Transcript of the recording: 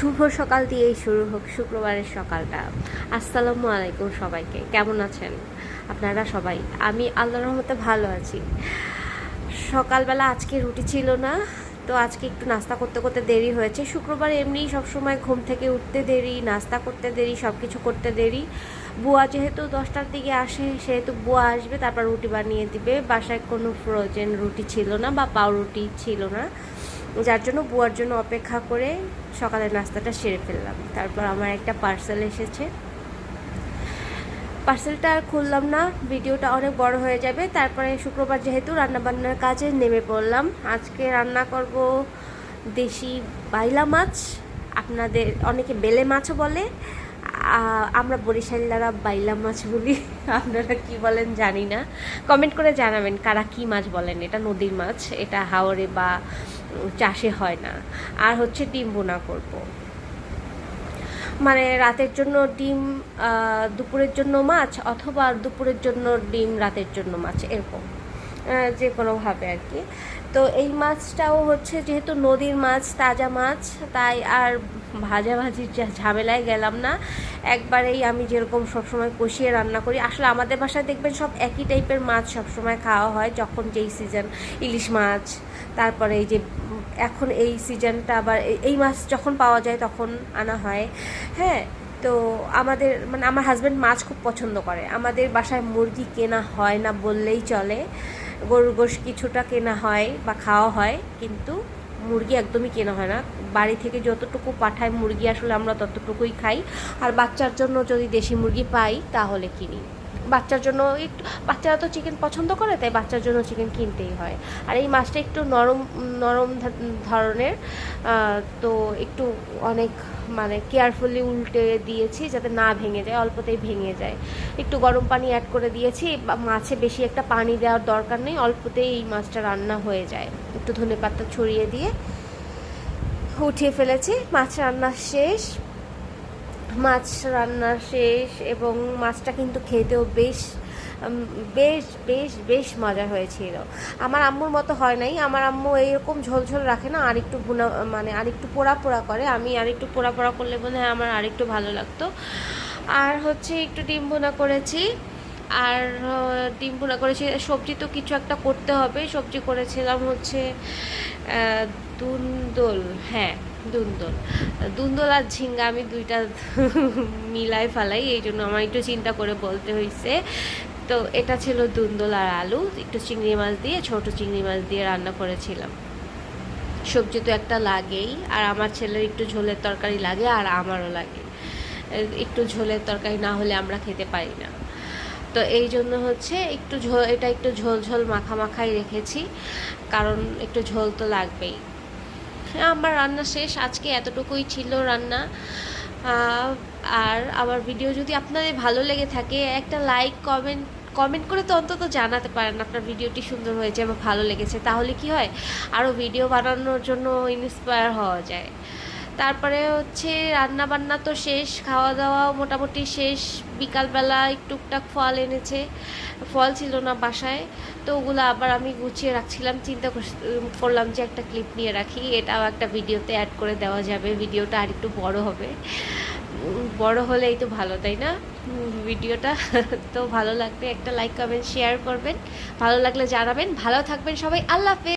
শুভ সকাল দিয়েই শুরু হোক, শুক্রবারের সকালটা। আসসালামু আলাইকুম সবাইকে, কেমন আছেন? আপনারা সবাই? আমি আল্লাহর রহমতে ভালো আছি। সকালবেলা আজকে রুটি ছিল না, তো আজকে একটু নাস্তা করতে করতে দেরি হয়েছে। শুক্রবার এমনি সবসময় ঘুম থেকে উঠতে দেরি, নাস্তা করতে দেরি সব কিছু করতে দেরি। বুয়া যেহেতু দশটার দিকে আসে, সেহেতু বুয়া আসবে, তারপর রুটি বানিয়ে দিবে। বাসায় কোনো ফ্রোজেন রুটি ছিল না বা পাউরুটি ছিল না। যার জন্য বুয়ার জন্য অপেক্ষা করে সকালের নাস্তাটা সেরে ফেললাম। তারপর আমার একটা পার্সেল এসেছে। পার্সেলটা আর খুললাম না, ভিডিওটা অনেক বড় হয়ে যাবে। তারপরে শুক্রবার যেহেতু রান্নাবান্নার কাজে নেমে পড়লাম। আজকে রান্না করব দেশি বাইলা মাছ। আপনাদের অনেকে বেলে মাছও বলে। আমরা বরিশালারা বাইলা মাছ বলি। আপনারা কি বলেন জানি না। কমেন্ট করে জানাবেন কারা কি মাছ বলেন। এটা নদীর মাছ, এটা হাওড়ে বা চাষে হয় না। আর হচ্ছে ডিম বোনা করব। মানে রাতের জন্য ডিম দুপুরের জন্য মাছ অথবা দুপুরের জন্য ডিম, রাতের জন্য মাছ, এরকম। যে কোনোভাবে আর কি। তো এই মাছটাও হচ্ছে যেহেতু নদীর মাছ, তাজা মাছ, তাই আর ভাজাভাজির ঝামেলায় গেলাম না। একবারেই আমি যেরকম সবসময় কষিয়ে রান্না করি। আসলে আমাদের বাসায় দেখবেন সব একই টাইপের মাছ সবসময় খাওয়া হয় যখন যেই সিজন ইলিশ মাছ তারপরে এই যে এখন এই সিজনটা আবার এই- মাছ যখন পাওয়া যায় তখন আনা হয়। হ্যাঁ তো আমাদের মানে আমার হাজব্যান্ড মাছ খুব পছন্দ করে। আমাদের বাসায় মুরগি কেনা হয় না বললেই চলে। গরুর গোশ কিছুটা কেনা হয় বা খাওয়া হয়, কিন্তু মুরগি একদমই কেনা হয় না। বাড়ি থেকে যতটুকু পাঠায় মুরগি আসলে আমরা ততটুকুই খাই। আর বাচ্চার জন্য যদি দেশি মুরগি পাই, তাহলে কিনি। বাচ্চার জন্য একটু বাচ্চারা তো চিকেন পছন্দ করে, তাই বাচ্চার জন্য চিকেন কিনতেই হয়। আর এই মাছটা একটু নরম নরম ধরনের তো একটু অনেক মানে কেয়ারফুলি উল্টে দিয়েছি যাতে না ভেঙে যায়, অল্পতেই ভেঙে যায়। একটু গরম পানি অ্যাড করে দিয়েছি মাছে বেশি একটা পানি দেওয়ার দরকার নেই, অল্পতেই এই মাছটা রান্না হয়ে যায়। একটু ধনে পাতা ছড়িয়ে দিয়ে উঠিয়ে ফেলেছি, মাছ রান্না শেষ। মাছ রান্না শেষ এবং মাছটা কিন্তু খেতেও বেশ বেশ বেশ বেশ মজা হয়েছিল। আমার আম্মুর মতো হয় নাই। আমার আম্মু এইরকম ঝোল ঝোল রাখে না আর একটু বুনা মানে আর একটু পোড়া পোড়া করে। আমি আর একটু পোড়া পোড়া করলে মনে হয় আমার আর একটু ভালো লাগতো। আর হচ্ছে একটু ডিম বোনা করেছি। আর ডিম বোনা করেছি। সবজি তো কিছু একটা করতে হবে। সবজি করেছিলাম হচ্ছে দুন্দল হ্যাঁ। দুন্দল। দুন্দল আর ঝিঙ্গা আমি দুইটা মিলাই ফালাই, এই জন্য আমার একটু চিন্তা করে বলতে হয়েছে তো এটা ছিল দুন্দল আর আলু, একটু চিংড়ি মাছ দিয়ে, ছোট চিংড়ি মাছ দিয়ে রান্না করেছিলাম। সবজি তো একটা লাগেই, আর আমার ছেলের একটু ঝোলের তরকারি লাগে আর আমারও লাগে। একটু ঝোলের তরকারি না হলে আমরা খেতে পারি না। তো এই জন্য হচ্ছে একটু ঝোল, এটা একটু ঝোল ঝোল মাখা মাখাই রেখেছি, কারণ একটু ঝোল তো লাগবেই। আমার রান্না শেষ, আজকে এতটুকুই ছিল রান্না। আর আমার ভিডিও যদি আপনাদের ভালো লেগে থাকে, একটা লাইক কমেন্ট কমেন্ট করে তো অন্তত জানাতে পারেন আপনার ভিডিওটি সুন্দর হয়েছে বা ভালো লেগেছে, তাহলে কি হয়? আরও ভিডিও বানানোর জন্য ইন্সপায়ার হওয়া যায়। তারপরে হচ্ছে রান্না বান্না তো শেষ খাওয়া দাওয়াও মোটামুটি শেষ। বিকালবেলা টুকটাক ফল এনেছে, ফল ছিল না বাসায়, তো ওগুলো আবার আমি গুছিয়ে রাখছিলাম। চিন্তা করলাম যে একটা ক্লিপ নিয়ে রাখি, এটাও একটা ভিডিওতে অ্যাড করে দেওয়া যাবে, ভিডিওটা আর একটু বড় হবে। বড় হলেই তো ভালো, তাই না? ভিডিওটা তো ভালো লাগবে একটা লাইক কমেন্ট শেয়ার করবেন। ভালো লাগলে জানাবেন। ভালো থাকবেন সবাই, আল্লাহ